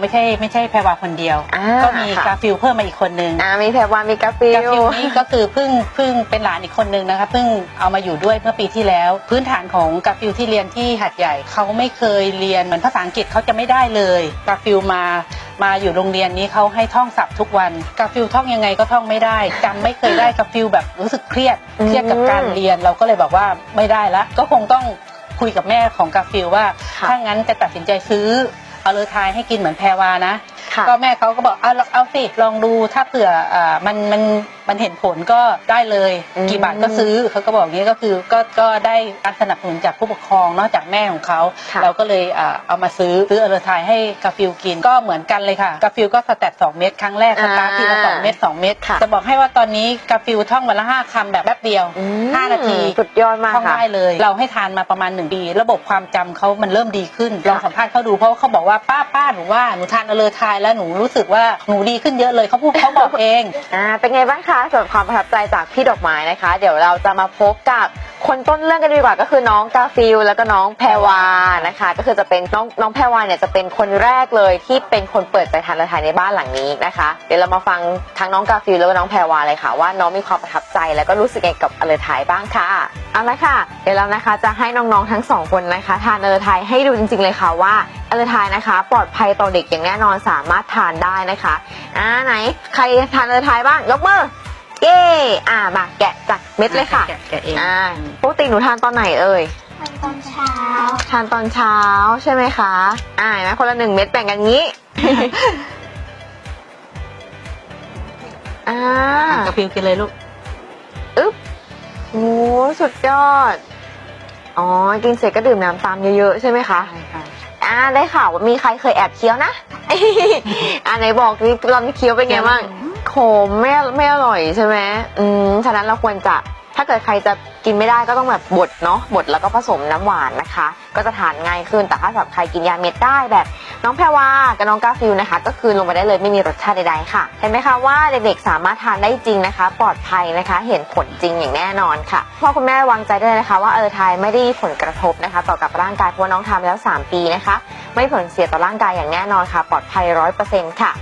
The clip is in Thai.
ไม่ใช่ไม่ใช่แพรวาคนเดียว อ่าก็มีค่ะ กาฟิลเพิ่มมาอีกคนนึงอ่ามีแพรวามีกาฟิกาลฟิลนี่ก็คือเพิ่งเพิ่งเป็นหลานอีกคนนึงนะคะเพิ่งเอามาอยู่ด้วยเมื่อปีที่แล้ว พื้นฐานของกาฟิลที่เรียนที่หัดใหญ่เขาไม่เคยเรียนเหมือนภาษาอังกฤษเขาจะไม่ได้เลยกาฟิลมามาอยู่โรงเรียนนี้เขาให้ท่องศัพท์ทุกวันกาฟิลท่องยังไงก็ท่องไม่ได้จำไม่เคยได้กาฟิลแบบรู้สึกเครียดเครียดกับการเรียนเราก็เลยบอกว่าไม่ได้ละก็คงต้องคุยกับแม่ของกาฟิลว่า ค่ะ ถ้างั้นจะตัดสินใจซื้อ เอาเลอทายให้กินเหมือนแพรวานะค่ะ ก็แม่เขาก็บอกเอาเอาสิลองดูถ้าเผื่ออ่ามันมันมันเห็นผลก็ได้เลยอืมกี่บาทก็ซื้อเขาก็บอกอย่างนี้ก็คือก็ก็ได้การสนับสนุนจากผู้ปกครองนอกจากแม่ของเขาค่ะเราก็เลยอ่าเอามาซื้อซื้อเออร์ไทยให้กาฟิลกินก็เหมือนกันเลยค่ะกาฟิลก็สแตทสองเม็ดครั้งแรกสตาร์ททีละสองเม็ดสองเม็ดค่ะจะบอกให้ว่าตอนนี้กาฟิลท่องวันละห้าคำแบบแป๊บเดียวอืมห้านาทีสุดยอดมากท่องค่ะได้เลย เราให้ทานมาประมาณหนึ่งปี ระบบความจำเขามันเริ่มดีขึ้นลองสัมภาษณ์เขาดูเพราะว่าเขาบอกว่าป้าป้าหนูว่าหนูทานอเลอทายแล้วหนูรู้สึกว่าหนูดีขึ้นเยอะเลยเขาพูดเขาบอกเอง อ่าเป็นไงบ้างคะส่วนความประทับใจจากพี่ดอกไม้นะคะ เดี๋ยวเราจะมาพบกับ คนต้นเรื่องกันดีกว่าก็คือน้องกาฟิลแล้วก็น้องแพรวานะคะ ก็คือจะเป็นน้องน้องแพรวาเนี่ยจะเป็นคนแรกเลยที่เป็นคนเปิดใจทานอาหารในบ้านหลังนี้นะคะ เดี๋ยวเรามาฟังทั้งน้องกาฟิลแล้วก็น้องแพรวาเลยค่ะ ว่าน้องมีความประทับใจแล้วก็รู้สึกยังไงกับอเลอไทยบ้างค่ะเอาละค่ะ เดี๋ยวเรานะคะจะให้น้องๆทั้งสองคนนะคะ ทานอเลอไทยให้ดูจริง ๆเลยค่ะว่าอเลอไทยนะคะ ปลอดภัยต่อเด็กอย่างแน่นอนสามารถทานได้นะคะอ่าไหนใครทานอเลอไทยบ้างยกมือ เย้อ่ามาแกะจากเม็ดเลยค่ะแกะแกะเองอ่าปกติหนูทานตอนไหนเอ่ยตอนเช้า ทานตอนเช้าใช่ไหมคะ อ่าเห็นไหมคนละหนึ่งเม็ดแบ่งกันงี้อ่ากาฟิลกินเลยลูกอึ๊บโอ้สุดยอด อ๋อ กินเสร็จก็ดื่มน้ำตามเยอะๆ ใช่ไหมคะ ใช่ค่ะ อ่า ได้ข่าวว่ามีใครเคยแอบเคี้ยวนะ อ่าไหนบอกดิตอนเคี้ยวเป็นไงบ้าง ขมไม่ไม่อร่อยใช่ไหมอืมฉะนั้นเราควรจะถ้าเกิดใครจะกินไม่ได้ก็ต้องแบบบดเนาะบดแล้วก็ผสมน้ำหวานนะคะ ก็จะทานง่ายขึ้นแต่ถ้าสำหรับใครกินยาเม็ดได้แบบ น้องแพรวากับน้องกาฟิลนะคะ ก็คือลงมาได้เลยไม่มีรสชาติใดๆค่ะ เห็นไหมคะว่าเด็กๆสามารถทานได้จริงนะคะ ปลอดภัยนะคะ เห็นผลจริงอย่างแน่นอนค่ะพ่อคุณแม่วางใจได้เลยนะคะ ว่าเออไทยไม่ได้มีผลกระทบนะคะ ต่อกับร่างกายเพราะว่าน้องทานแล้ว 3 ปีนะคะ ไม่ผลเสียต่อร่างกายอย่างแน่นอนค่ะ ปลอดภัยร้อยเปอร์เซ็นต์ค่ะ